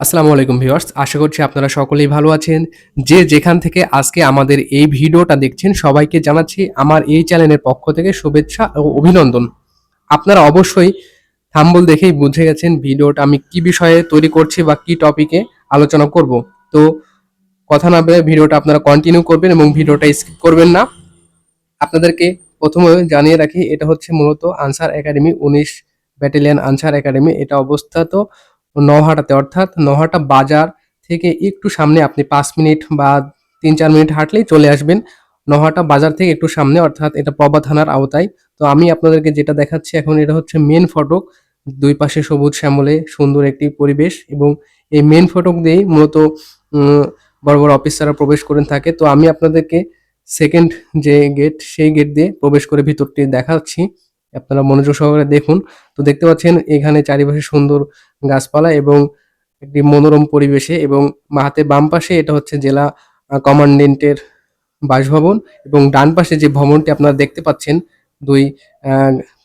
আসসালামু আলাইকুম ভিউয়ার্স, আশা করছি আপনারা সকলেই ভালো আছেন। যে যেখান থেকে আজকে আমাদের এই ভিডিওটা দেখছেন, সবাইকে জানাচ্ছি আমার এই চ্যানেলের পক্ষ থেকে শুভেচ্ছা ও অভিনন্দন। আপনারা অবশ্যই থাম্বল দেখেই বুঝে গেছেন ভিডিওটা আমি কি বিষয়ে তৈরি করছি বা কি টপিকে আলোচনা করব। তো কথা না বলে ভিডিওটা আপনারা কন্টিনিউ করবেন এবং ভিডিওটা স্কিপ করবেন না। আপনাদেরকে প্রথমে জানিয়ে রাখি, এটা হচ্ছে মূলত আনসার একাডেমি, উনিশ ব্যাটালিয়ান আনসার একাডেমি। এটা অবস্থিত নহাটাতে, অর্থাৎ নহাটা বাজার থেকে একটু সামনে আপনি পাঁচ মিনিট বা তিন চার মিনিট হাঁটলেই চলে আসবেন। নহাটা বাজার থেকে একটু সামনে, অর্থাৎ এটা প্রভা থানার আওতায়। তো আমি আপনাদেরকে যেটা দেখাচ্ছি এখন, এটা হচ্ছে মেন ফটক। দুই পাশে সবুজ শ্যামলে সুন্দর একটি পরিবেশ এবং এই মেন ফটক দিয়েই মূলত বড় বড় অফিসাররা প্রবেশ করে থাকে। তো আমি আপনাদেরকে সেকেন্ড যে গেট সেই গেট দিয়ে প্রবেশ করে ভিতরটি দেখাচ্ছি। আপনারা মনোযোগ সহকারে দেখুন। তো দেখতে পাচ্ছেন, এখানে চারিপাশে সুন্দর গাছপালা এবং একটি মনোরম পরিবেশে এবং হাতে বাম পাশে এটা হচ্ছে জেলা কমান্ডেন্টের বাসভবন এবং ডান পাশে যে ভবনটি আপনারা দেখতে পাচ্ছেন, দুই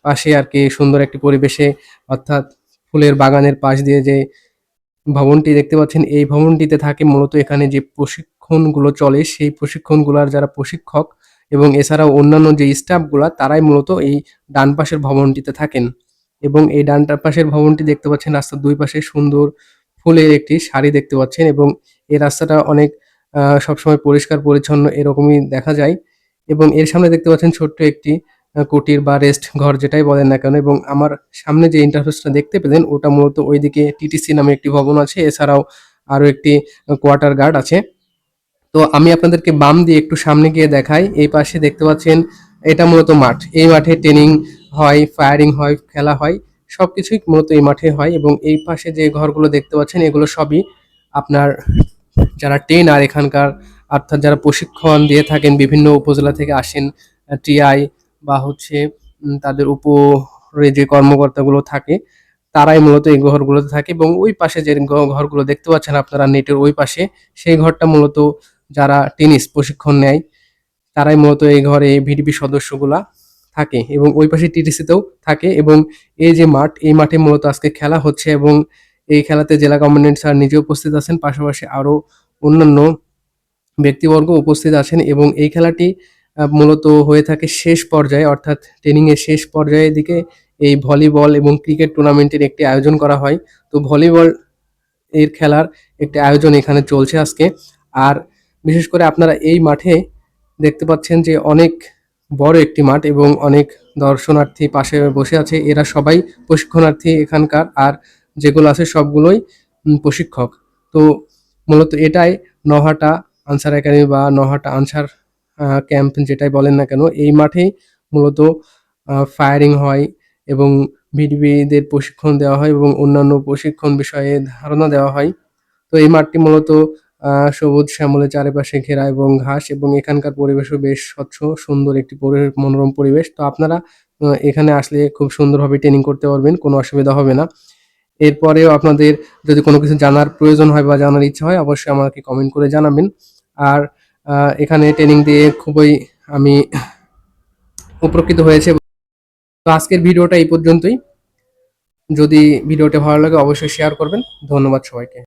পাশে আর কি সুন্দর একটি পরিবেশে অর্থাৎ ফুলের বাগানের পাশ দিয়ে যে ভবনটি দেখতে পাচ্ছেন, এই ভবনটিতে থাকে মূলত এখানে যে প্রশিক্ষণগুলো চলে, সেই প্রশিক্ষণগুলোর যারা প্রশিক্ষক এবং এছাড়াও অন্যান্য যে স্টাফগুলা তারাই মূলত এই ডান পাশের ভবনটিতে থাকেন। এবং এই ডান পাশের ভবনটি দেখতে পাচ্ছেন, রাস্তার দুই পাশে সুন্দর ফুলের একটি শাড়ি দেখতে পাচ্ছেন এবং এই রাস্তাটা অনেক সবসময় পরিষ্কার, পরিচ্ছন্ন এরকমই দেখা যায়। এবং এর সামনে দেখতে পাচ্ছেন ছোট্ট একটি কুটির বা রেস্ট ঘর যেটাই বলেন না কেন এবং আমার সামনে যে ইন্টারফেসটা দেখতে পেলেন, ওটা মূলত ওইদিকে টিটিসি নামে একটি ভবন আছে। এছাড়াও আরও একটি কোয়ার্টার গার্ড আছে। তো আমি আপনাদেরকে বাম দিয়ে একটু সামনে গিয়ে দেখাই। এই পাশে দেখতে পাচ্ছেন, এটা মূলত মাঠ। এই মাঠে ট্রেনিং হয় ফায়ারিং হয়, খেলা হয়, সবকিছুই মূলত এই মাঠে হয় এবং এই পাশে যে ঘরগুলো দেখতে পাচ্ছেন, এগুলো সবই আপনার যারা ট্রেনার এখানকার, অর্থাৎ যারা প্রশিক্ষণ দিয়ে থাকেন, বিভিন্ন উপজেলা থেকে আসেন, টিআই বা হচ্ছে তাদের উপরে যে কর্মকর্তাগুলো থাকে, তারাই মূলত এই ঘরগুলোতে থাকে এবং ওই পাশে যে ঘরগুলো দেখতে পাচ্ছেন আপনারা নেটের ওই পাশে, সেই ঘরটা মূলত যারা টেনিস প্রশিক্ষণ নেয়, তারাই মূলত এই ঘরে ভিডিপি সদস্যগুলা থাকে এবং ওই পাশে টিটিসিতেও থাকে এবং এই যে মাঠ, এই মাঠে মূলত আজকে খেলা হচ্ছে এবং এই খেলাতে জেলা কমান্ডেন্ট স্যার নিজে উপস্থিত আছেন, পাশাপাশি আরও অন্যান্য ব্যক্তিবর্গ উপস্থিত আছেন এবং এই খেলাটি মূলত হয়ে থাকে শেষ পর্যায়ে, অর্থাৎ ট্রেনিংয়ের শেষ পর্যায়ের দিকে এই ভলিবল এবং ক্রিকেট টুর্নামেন্টের একটি আয়োজন করা হয়। তো ভলিবল এর খেলার একটি আয়োজন এখানে চলছে আজকে। আর বিশেষ করে আপনারা এই মাঠে দেখতে পাচ্ছেন যে অনেক বড় একটি মাঠ এবং অনেক দর্শনার্থী পাশে বসে আছে। এরা সবাই প্রশিক্ষণার্থী এখানকার আর যেগুলো আছে সবগুলোই প্রশিক্ষক। তো মূলত এটাই নহাটা আনসার একাডেমি বা নহাটা আনসার ক্যাম্প যেটাই বলেন না কেন, এই মাঠেই মূলত ফায়ারিং হয় এবং ভিডিপিদের প্রশিক্ষণ দেওয়া হয় এবং অন্যান্য প্রশিক্ষণ বিষয়ে ধারণা দেওয়া হয়। তো এই মাঠটি মূলত সবুজ শ্যামলে চারিপাশে ঘেরা এবং ঘাস এবং এখানকার পরিবেশও বেশ স্বচ্ছ, সুন্দর একটি মনোরম পরিবেশ। তো আপনারা এখানে আসলে খুব সুন্দরভাবে ট্রেনিং করতে পারবেন, কোনো অসুবিধা হবে না। এরপরেও আপনাদের যদি কোনো কিছু জানার প্রয়োজন হয় বা জানার ইচ্ছা হয়, অবশ্যই আমাকে কমেন্ট করে জানাবেন। আর এখানে ট্রেনিং দিয়ে খুবই আমি উপকৃত হয়েছে। তো আজকের ভিডিওটা এই পর্যন্তই। যদি ভিডিওটা ভালো লাগে, অবশ্যই শেয়ার করবেন। ধন্যবাদ সবাইকে।